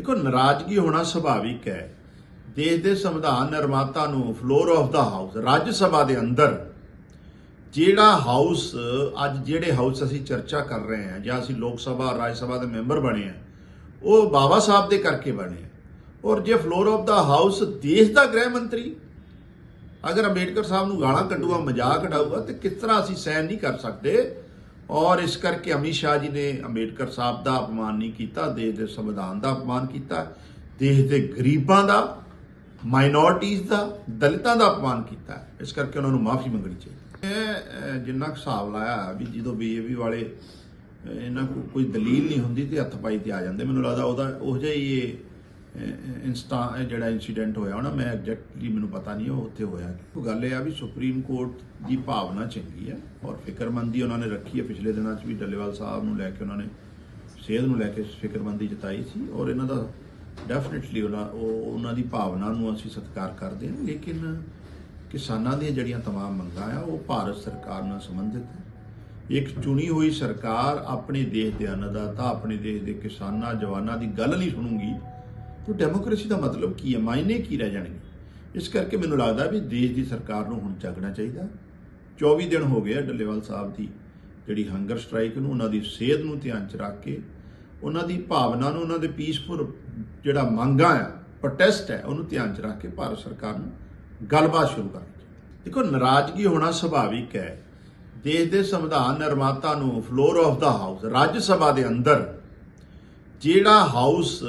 ਦੇਖੋ, ਨਾਰਾਜ਼ਗੀ ਹੋਣਾ ਸੁਭਾਵਿਕ ਹੈ। ਦੇਸ਼ ਦੇ ਸੰਵਿਧਾਨ ਨਿਰਮਾਤਾ ਨੂੰ floor of the house Rajya Sabha ਦੇ ਅੰਦਰ ਜਿਹੜਾ ਹਾਊਸ ਅੱਜ ਜਿਹੜੇ ਹਾਊਸ ਅਸੀਂ ਚਰਚਾ ਕਰ ਰਹੇ ਹਾਂ, ਜਾਂ ਅਸੀਂ ਲੋਕ ਸਭਾ, ਰਾਜ ਸਭਾ ਦੇ ਮੈਂਬਰ ਬਣੇ ਆ ਉਹ ਬਾਬਾ ਸਾਹਿਬ ਦੇ ਕਰਕੇ ਬਣੇ ਆ ਔਰ ਜੇ ਫਲੋਰ ਆਫ ਦਾ ਹਾਊਸ ਦੇਸ਼ ਦਾ ਗ੍ਰਹਿ ਮੰਤਰੀ, ਅਗਰ ਅੰਬੇਡਕਰ ਸਾਹਿਬ ਨੂੰ ਗਾਲਾਂ ਕੱਢੂਗਾ, ਮਜ਼ਾਕ ਉਡਾਊਗਾ, ਤੇ ਕਿਸ ਤਰ੍ਹਾਂ ਅਸੀਂ ਸਹਿਨ ਨਹੀਂ ਕਰ ਸਕਦੇ ਔਰ ਇਸ ਕਰਕੇ ਅਮਿਤ ਸ਼ਾਹ ਜੀ ਨੇ ਅੰਬੇਡਕਰ ਸਾਹਿਬ ਦਾ ਅਪਮਾਨ ਨਹੀਂ ਕੀਤਾ, ਦੇਸ਼ ਦੇ ਸੰਵਿਧਾਨ ਦਾ ਅਪਮਾਨ ਕੀਤਾ, ਦੇਸ਼ ਦੇ ਗਰੀਬਾਂ ਦਾ ਮਾਈਨੋਰਟੀਜ਼ ਦਾ, ਦਲਿਤਾਂ ਦਾ ਅਪਮਾਨ ਕੀਤਾ। ਇਸ ਕਰਕੇ ਉਹਨਾਂ ਨੂੰ ਮਾਫੀ ਮੰਗਣੀ ਚਾਹੀਦੀ। ਹੈ ਜਿੰਨਾ ਕੁ ਹਿਸਾਬ ਲਾਇਆ ਵੀ ਜਦੋਂ ਬੀਜੇਪੀ ਵਾਲੇ ਇਹਨਾਂ ਕੋਲ ਕੋਈ ਦਲੀਲ ਨਹੀਂ ਹੁੰਦੀ ਤੇ ਹੱਥ ਪਾਈ ਤੇ ਆ ਜਾਂਦੇ, ਮੈਨੂੰ ਲੱਗਦਾ ਉਹਦਾ, ਉਹ ਜਿਹਾ ਹੀ ਇਹ ਇੰਸਟਾ ਇਹ ਜਿਹੜਾ ਇਨਸੀਡੈਂਟ ਹੋਇਆ ਹੋਣਾ ਮੈਂ ਐਗਜ਼ੈਕਟਲੀ ਮੈਨੂੰ ਪਤਾ ਨਹੀਂ ਉਹ ਉੱਥੇ ਹੋਇਆ ਉਹ ਗੱਲ ਇਹ ਆ ਵੀ ਸੁਪਰੀਮ ਕੋਰਟ ਦੀ ਭਾਵਨਾ ਚੰਗੀ ਹੈ ਔਰ ਫਿਕਰਮੰਦੀ ਉਹਨਾਂ ਨੇ ਰੱਖੀ ਹੈ ਪਿਛਲੇ ਦਿਨਾਂ 'ਚ ਵੀ ਡੱਲੇਵਾਲ ਸਾਹਿਬ ਨੂੰ ਲੈ ਕੇ ਉਹਨਾਂ ਨੇ ਸਿਹਤ ਨੂੰ ਲੈ ਕੇ ਫਿਕਰਮੰਦੀ ਜਤਾਈ ਸੀ ਔਰ ਇਹਨਾਂ ਦਾ ਡੈਫੀਨਿਟਲੀ ਉਹਨਾਂ ਉਹ ਉਹਨਾਂ ਦੀ ਭਾਵਨਾ ਨੂੰ ਅਸੀਂ ਸਤਿਕਾਰ ਕਰਦੇ ਹਾਂ ਲੇਕਿਨ ਕਿਸਾਨਾਂ ਦੀਆਂ ਜਿਹੜੀਆਂ तमाम ਮੰਗਾਂ ਆ ਉਹ ਭਾਰਤ ਸਰਕਾਰ ਨਾਲ ਸੰਬੰਧਿਤ ਹੈ ਇੱਕ ਚੁਣੀ ਹੋਈ ਸਰਕਾਰ ਆਪਣੇ ਦੇਸ਼ ਦੇ ਅੰਨਦਾਤਾ ਆਪਣੇ ਦੇਸ਼ ਦੇ ਕਿਸਾਨਾਂ ਜਵਾਨਾਂ ਦੀ ਗੱਲ ਨਹੀਂ ਸੁਣੂਗੀ ਤਾਂ ਡੈਮੋਕ੍ਰੇਸੀ ਦਾ ਮਤਲਬ ਕੀ ਹੈ ਮਾਇਨੇ ਕੀ ਰਹਿ ਜਾਣਗੇ? ਇਸ ਕਰਕੇ ਮੈਨੂੰ ਲੱਗਦਾ ਵੀ ਦੇਸ਼ ਦੀ ਸਰਕਾਰ ਨੂੰ ਹੁਣ ਜਾਗਣਾ ਚਾਹੀਦਾ। 24 ਦਿਨ ਹੋ ਗਏ ਆ ਡੱਲੇਵਾਲ ਸਾਹਿਬ ਦੀ, ਜਿਹੜੀ ਹੰਗਰ ਸਟ੍ਰਾਈਕ ਨੂੰ, ਉਹਨਾਂ ਦੀ ਸਿਹਤ ਨੂੰ ਧਿਆਨ ਚ ਰੱਖ ਕੇ, ਉਹਨਾਂ ਦੀ ਭਾਵਨਾ ਨੂੰ, ਉਹਨਾਂ ਦੇ ਪੀਸਫੁਲ ਜਿਹੜਾ ਮੰਗਾਂ ਆ ਪ੍ਰੋਟੈਸਟ ਹੈ ਉਹਨੂੰ ਧਿਆਨ ਚ ਰੱਖ ਕੇ ਭਾਰਤ ਸਰਕਾਰ ਨੂੰ ਗੱਲਬਾਤ ਸ਼ੁਰੂ ਕਰਨੀ ਚਾਹੀਦੀ। ਦੇਖੋ, ਨਾਰਾਜ਼ਗੀ ਹੋਣਾ ਸੁਭਾਵਿਕ ਹੈ। ਦੇਸ਼ ਦੇ ਸੰਵਿਧਾਨ ਨਿਰਮਾਤਾ ਨੂੰ floor of the house Rajya Sabha ਦੇ ਅੰਦਰ ਜਿਹੜਾ ਹਾਊਸ,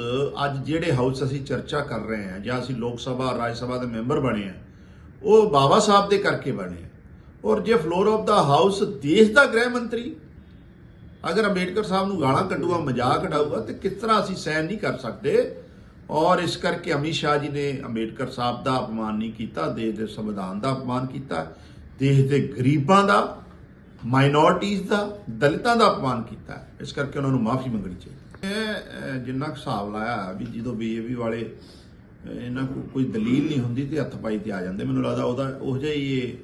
ਅੱਜ ਜਿਹੜੇ ਹਾਊਸ ਅਸੀਂ ਚਰਚਾ ਕਰ ਰਹੇ ਹਾਂ, ਜਾਂ ਅਸੀਂ ਲੋਕ ਸਭਾ, ਰਾਜ ਸਭਾ ਦੇ ਮੈਂਬਰ ਬਣੇ ਆ ਉਹ ਬਾਬਾ ਸਾਹਿਬ ਦੇ ਕਰਕੇ ਬਣੇ ਆ ਔਰ ਜੇ ਫਲੋਰ ਆਫ ਦਾ ਹਾਊਸ ਦੇਸ਼ ਦਾ ਗ੍ਰਹਿ ਮੰਤਰੀ, ਅਗਰ ਅੰਬੇਡਕਰ ਸਾਹਿਬ ਨੂੰ ਗਾਲਾਂ ਕੱਢੂਗਾ, ਮਜ਼ਾਕ ਉਡਾਊਗਾ, ਤੇ ਕਿਸ ਤਰ੍ਹਾਂ ਅਸੀਂ ਸਹਿਣ ਨਹੀਂ ਕਰ ਸਕਦੇ? ਔਰ ਇਸ ਕਰਕੇ ਅਮਿਤ ਸ਼ਾਹ ਜੀ ਨੇ ਅੰਬੇਡਕਰ ਸਾਹਿਬ ਦਾ ਅਪਮਾਨ ਨਹੀਂ ਕੀਤਾ, ਦੇਸ਼ ਦੇ ਸੰਵਿਧਾਨ ਦਾ ਅਪਮਾਨ ਕੀਤਾ, ਦੇਸ਼ ਦੇ ਗਰੀਬਾਂ ਦਾ ਮਾਈਨੋਰਟੀਜ਼ ਦਾ, ਦਲਿਤਾਂ ਦਾ ਅਪਮਾਨ ਕੀਤਾ। ਇਸ ਕਰਕੇ ਉਹਨਾਂ ਨੂੰ ਮਾਫੀ ਮੰਗਣੀ ਚਾਹੀਦੀ। ਹੈ ਜਿੰਨਾ ਕੁ ਹਿਸਾਬ ਲਾਇਆ ਵੀ ਜਦੋਂ ਬੀਜੇਪੀ ਵਾਲੇ ਇਹਨਾਂ ਕੋਲ ਕੋਈ ਦਲੀਲ ਨਹੀਂ ਹੁੰਦੀ ਤੇ ਹੱਥ ਪਾਈ ਤੇ ਆ ਜਾਂਦੇ। ਮੈਨੂੰ ਲੱਗਦਾ ਉਹਦਾ ਉਹ ਜਿਹਾ ਹੀ ਇਹ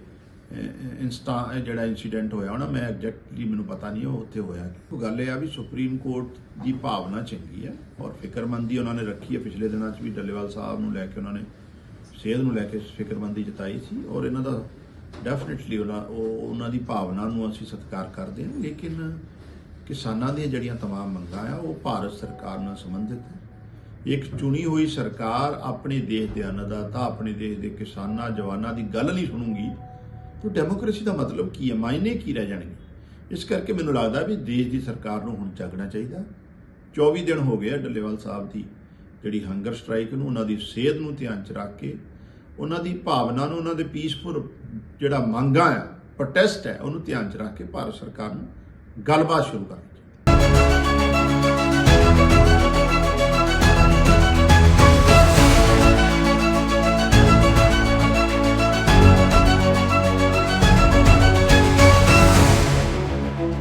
ਅਹ, ਇੰਸਟਾ ਜਿਹੜਾ ਇਨਸੀਡੈਂਟ ਹੋਇਆ ਹੋਣਾ ਮੈਂ ਐਗਜ਼ੈਕਟਲੀ ਮੈਨੂੰ ਪਤਾ ਨਹੀਂ ਉਹ ਉੱਥੇ ਹੋਇਆ ਉਹ ਗੱਲ ਇਹ ਆ ਵੀ ਸੁਪਰੀਮ ਕੋਰਟ ਦੀ ਭਾਵਨਾ ਚੰਗੀ ਹੈ ਔਰ ਫਿਕਰਮੰਦੀ ਉਹਨਾਂ ਨੇ ਰੱਖੀ ਹੈ। ਪਿਛਲੇ ਦਿਨਾਂ 'ਚ ਵੀ ਡੱਲੇਵਾਲ ਸਾਹਿਬ ਨੂੰ ਲੈ ਕੇ ਉਹਨਾਂ ਨੇ ਸਿਹਤ ਨੂੰ ਲੈ ਕੇ ਫਿਕਰਮੰਦੀ ਜਤਾਈ ਸੀ ਔਰ ਇਹਨਾਂ ਦਾ ਡੈਫੀਨਿਟਲੀ ਉਹਨਾਂ ਉਹਨਾਂ ਦੀ ਭਾਵਨਾ ਨੂੰ ਅਸੀਂ ਸਤਿਕਾਰ ਕਰਦੇ ਹਾਂ। ਲੇਕਿਨ ਕਿਸਾਨਾਂ ਦੀਆਂ ਜਿਹੜੀਆਂ तमाम ਮੰਗਾਂ ਆ ਉਹ ਭਾਰਤ ਸਰਕਾਰ ਨਾਲ ਸੰਬੰਧਿਤ ਹੈ ਇੱਕ ਚੁਣੀ ਹੋਈ ਸਰਕਾਰ ਆਪਣੇ ਦੇਸ਼ ਦੇ ਅੰਨਦਾਤਾ ਆਪਣੇ ਦੇਸ਼ ਦੇ ਕਿਸਾਨਾਂ ਜਵਾਨਾਂ ਦੀ ਗੱਲ ਨਹੀਂ ਸੁਣੂਗੀ ਤਾਂ ਡੈਮੋਕ੍ਰੇਸੀ ਦਾ ਮਤਲਬ ਕੀ ਹੈ ਮਾਇਨੇ ਕੀ ਰਹਿ ਜਾਣਗੇ ਇਸ ਕਰਕੇ ਮੈਨੂੰ ਲੱਗਦਾ ਵੀ ਦੇਸ਼ ਦੀ ਸਰਕਾਰ ਨੂੰ ਹੁਣ ਜਾਗਣਾ ਚਾਹੀਦਾ 24 ਦਿਨ ਹੋ ਗਏ ਆ ਡੱਲੇਵਾਲ ਸਾਹਿਬ ਦੀ ਜਿਹੜੀ ਹੰਗਰ ਸਟ੍ਰਾਈਕ ਨੂੰ ਉਹਨਾਂ ਦੀ ਸਿਹਤ ਨੂੰ ਧਿਆਨ ਚ ਰੱਖ ਕੇ ਉਹਨਾਂ ਦੀ ਭਾਵਨਾ ਨੂੰ ਉਹਨਾਂ ਦੇ ਪੀਸਫੁਲ ਜਿਹੜਾ ਮੰਗਾਂ ਆ ਪ੍ਰੋਟੈਸਟ ਹੈ ਉਹਨੂੰ ਧਿਆਨ ਚ ਰੱਖ ਕੇ ਭਾਰਤ ਸਰਕਾਰ ਨੂੰ ਗੱਲਬਾਤ ਸ਼ੁਰੂ ਕਰ